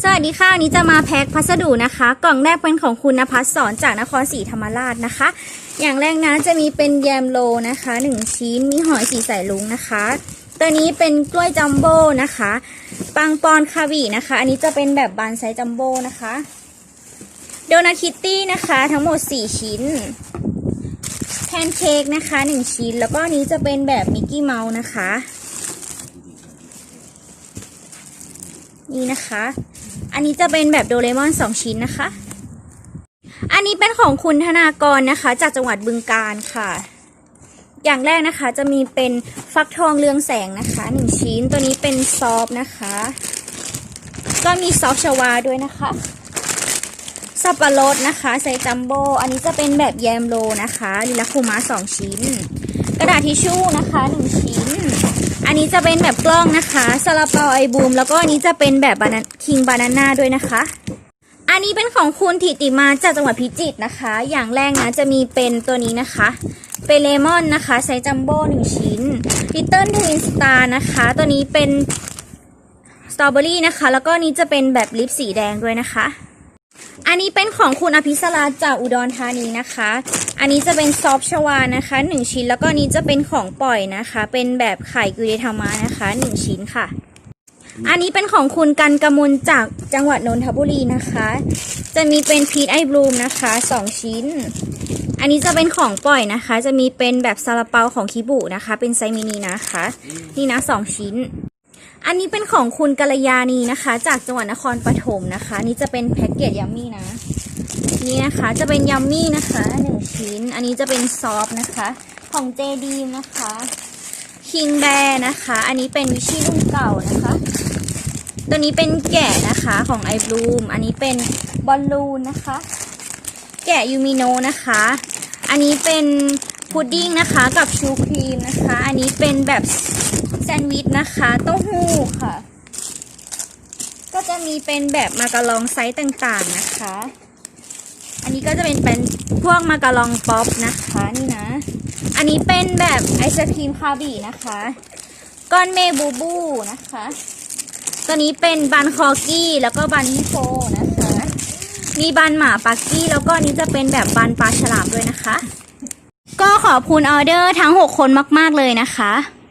สวัสดีค่ะวันนี้จะมาแพ็คพัสดุนะคะ กล่องแรกเป็นของคุณนภัสสอนจากนครศรีธรรมราชนะคะ อย่างแรกนะจะมีเป็นแยมโลนะคะหนึ่งชิ้นมีหอยสีสายลุงนะคะ ตัวนี้เป็นกล้วยจัมโบ้นะคะ ปังปอนคาบีนะคะ อันนี้จะเป็นแบบบานไซส์จัมโบ้นะคะโดนาคิตตี้นะคะทั้งหมด 4 ชิ้นแพนเค้กนะคะ 1 ชิ้น แล้วก็นี้จะเป็นแบบมิกกี้เมาส์นะคะ นี่นะคะ อันนี้จะเป็นแบบโดเรมอน2ชิ้นนะคะ อันนี้เป็นของคุณธนากรนะคะ จากจังหวัดบึงกาฬค่ะ อย่างแรกนะคะจะมีเป็นฟักทองเรืองแสงนะคะหนึ่งชิ้น ตัวนี้เป็นซอฟนะคะ ก็มีซอฟชวาด้วยนะคะสับปะรดนะคะใส่จัมโบ อันนี้จะเป็นแบบแยมโลนะคะลิลาคูมาสองชิ้น กระดาษทิชชู่นะคะหนึ่งชิ้น นี้จะเป็นแบบกล้องนะคะซาลาเปาไอบูม แล้วก็อันนี้จะเป็นแบบบานาคิงบานาน่าด้วยนะคะ อันนี้เป็นของคุณถิติมาจากจังหวัดพิจิตรนะคะ อย่างแรกนะจะมีเป็นตัวนี้นะคะ เป็นเลมอนนะคะไซส์จัมโบ้หนึ่งชิ้นลิตเติ้ลทวินสตาร์นะคะ ตัวนี้เป็นสตรอเบอรี่นะคะ แล้วก็นนี้จะเป็นแบบลิปสีแดงด้วยนะคะ อันนี้เป็นของคุณอภิสราจากอุดรธานีนะคะ อันนี้จะเป็นซอฟชวานะคะหนึ่งชิ้น แล้วก็นนี้จะเป็นของปล่อยนะคะ เป็นแบบไข่กุเรธรรมานะคะหนึ่งชิ้นค่ะ อันนี้เป็นของคุณกันกมลจากจังหวัดนนทบุรีนะคะ จะมีเป็นพีทไอบลูมนะคะสองชิ้น อันนี้จะเป็นของปล่อยนะคะ จะมีเป็นแบบซาลาเปาของคิบุนะคะ เป็นไซมินินะคะ นี่นะสองชิ้น อันนี้เป็นของคุณกัลยาณีนะคะ จากจังหวัดนครปฐมนะคะนี่จะเป็นแพ็กเกจยัมมี่นะ นี่นะคะจะเป็นยัมมี่นะคะหนึ่งชิ้น อันนี้จะเป็นซอฟนะคะ ของเจดีมนะคะคิงแบร์นะคะ อันนี้เป็นวิชี่รุ่นเก่านะคะ ตัวนี้เป็นแกะนะคะของไอบลูมอันนี้เป็นบอลลูนนะคะ แกะยูมิโนนะคะ อันนี้เป็นพุดดิ้งนะคะกับชูครีมนะคะ อันนี้เป็นแบบ แซนด์วิชนะคะเต้าหู้ค่ะ ก็จะมีเป็นแบบมาการองไซส์ต่างๆนะคะ อันนี้ก็จะเป็นเป็นพวกมาการองป๊อปนะคะนี่นะ อันนี้เป็นแบบไอศครีมคาบีนะคะก้อนเมบูบูนะคะ ตัวนี้เป็นบันคอกี้แล้วก็บันฮิโฟนะคะ มีบันหมาปักกี้แล้วก็นนี้จะเป็นแบบบันปลาฉลามด้วยนะคะ ก็ขอบคุณออเดอร์ทั้ง 6 คนมาก ๆ เลยนะคะ